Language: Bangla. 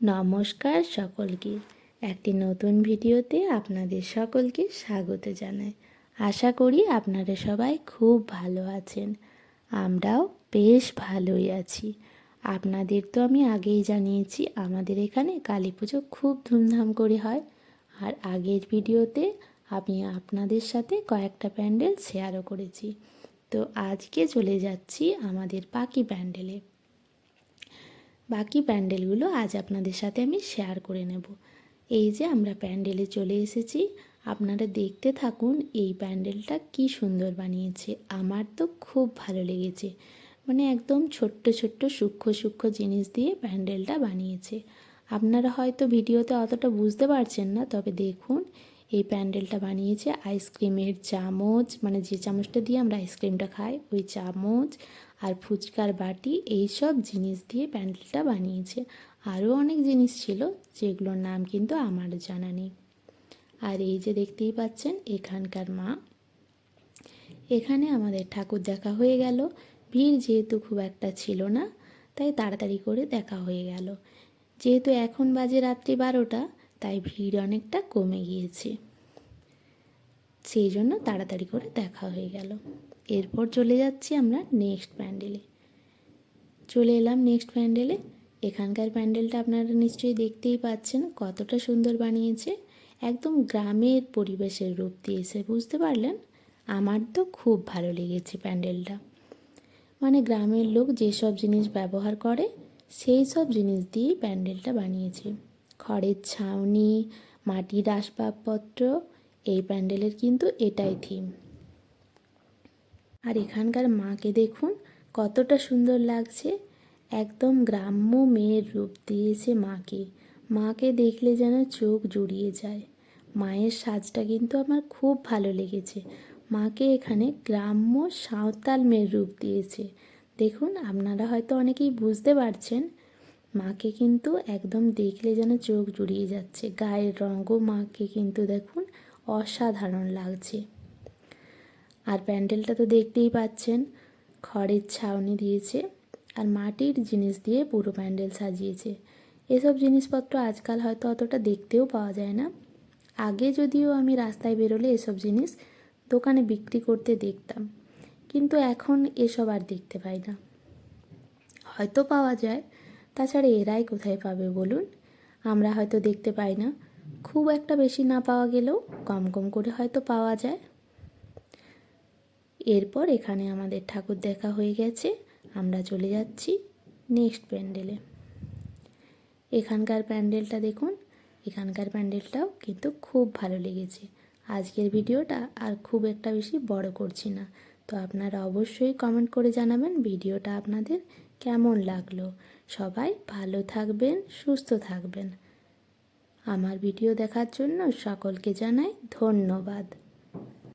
নমস্কার সকলকে। একটি নতুন ভিডিওতে আপনাদের সকলকে স্বাগত জানাই। আশা করি আপনারা সবাই খুব ভালো আছেন। আমরাও বেশ ভালোই আছি। আপনাদের তো আমি আগেই জানিয়েছি, আমাদের এখানে কালী পুজো খুব ধুমধাম করে হয়। আর আগের ভিডিওতে আমি আপনাদের সাথে কয়েকটা প্যান্ডেল শেয়ারও করেছি। তো আজকে চলে যাচ্ছি আমাদের পাখি প্যান্ডেলে। বাকি প্যান্ডেলগুলো আজ আপনাদের সাথে আমি শেয়ার করে নেব। এই যে আমরা প্যান্ডেলে চলে এসেছি, আপনারা দেখতে থাকুন এই প্যান্ডেলটা কি সুন্দর বানিয়েছে। আমার তো খুব ভালো লেগেছে। মানে একদম ছোট্ট ছোট্ট, সূক্ষ্ম সূক্ষ্ম জিনিস দিয়ে প্যান্ডেলটা বানিয়েছে। আপনারা হয়তো ভিডিওতে অতটা বুঝতে পারছেন না, তবে দেখুন, এই প্যান্ডেলটা বানিয়েছে আইসক্রিমের চামচ মানে যে চামচটা দিয়ে আমরা আইসক্রিমটা খাই, ওই চামচ আর ফুচকার বাটি এই সব জিনিস দিয়ে প্যান্ডেলটা বানিয়েছে। আরও অনেক জিনিস ছিল, যেগুলোর নাম কিন্তু আমার জানা নেই। আর এই যে দেখতেই পাচ্ছেন, এখানকার মা। এখানে আমাদের ঠাকুর দেখা হয়ে গেল। ভিড় যেহেতু খুব একটা ছিল না, তাই তাড়াতাড়ি করে দেখা হয়ে গেল। যেহেতু এখন বাজে রাত্রি বারোটা, তাই ভিড় অনেকটা কমে গিয়েছে। সেই জন্য তাড়াতাড়ি করে দেখা হয়ে গেল। এরপর চলে যাচ্ছি আমরা নেক্সট প্যান্ডেলে চলে এলাম নেক্সট প্যান্ডেলে এখানকার প্যান্ডেলটা আপনারা নিশ্চয়ই দেখতেই পাচ্ছেন কতটা সুন্দর বানিয়েছে। একদম গ্রামের পরিবেশের রূপ দিয়েছে, বুঝতে পারলেন? আমার তো খুব ভালো লেগেছে প্যান্ডেলটা মানে গ্রামের লোক যেসব জিনিস ব্যবহার করে, সেই সব জিনিস দিয়েই প্যান্ডেলটা বানিয়েছে। খড়ের ছাউনি, মাটির আসবাবপত্র এই প্যান্ডেলের কিন্তু এটাই থিম আর এখানকার মাকে দেখুন, কতটা সুন্দর লাগছে। একদম গ্রাম্য মেয়ের রূপ দিয়েছে মাকে। মাকে দেখলে যেন চোখ জুড়িয়ে যায়। মায়ের সাজটা কিন্তু আমার খুব ভালো লেগেছে। মাকে এখানে গ্রাম্য সাঁওতাল মেয়ের রূপ দিয়েছে। দেখুন, আপনারা হয়তো অনেকেই বুঝতে পারছেন, মাকে কিন্তু একদম দেখলে যেন চোখ জুড়িয়ে যাচ্ছে। গায়ের রঙও মাকে কিন্তু দেখুন অসাধারণ লাগছে। আর প্যান্ডেলটা তো দেখতেই পাচ্ছেন, খড়ের ছাউনি দিয়েছে আর মাটির জিনিস দিয়ে পুরো প্যান্ডেল সাজিয়েছে। এসব জিনিসপত্র আজকাল হয়তো অতটা দেখতেও পাওয়া যায় না। আগে যদিও আমি রাস্তায় বেরোলে এসব জিনিস দোকানে বিক্রি করতে দেখতাম, কিন্তু এখন এসব আর দেখতে পাই না। হয়তো পাওয়া যায়, তাছাড়া এরাই কোথায় পাবে বলুন? আমরা হয়তো দেখতে পাই না। খুব একটা বেশি না পাওয়া গেলেও কম কম করে হয়তো পাওয়া যায়। এরপর এখানে আমাদের ঠাকুর দেখা হয়ে গেছে। আমরা চলে যাচ্ছি নেক্সট প্যান্ডেলে। এখানকার প্যান্ডেলটা দেখুন, এখানকার প্যান্ডেলটাও কিন্তু খুব ভালো লেগেছে। আজকের ভিডিওটা আর খুব একটা বেশি বড় করছি না। তো আপনারা অবশ্যই কমেন্ট করে জানাবেন ভিডিওটা আপনাদের কেমন লাগল। সবাই ভালো থাকবেন, সুস্থ থাকবেন। আমার ভিডিও দেখার জন্য সকলকে জানাই ধন্যবাদ।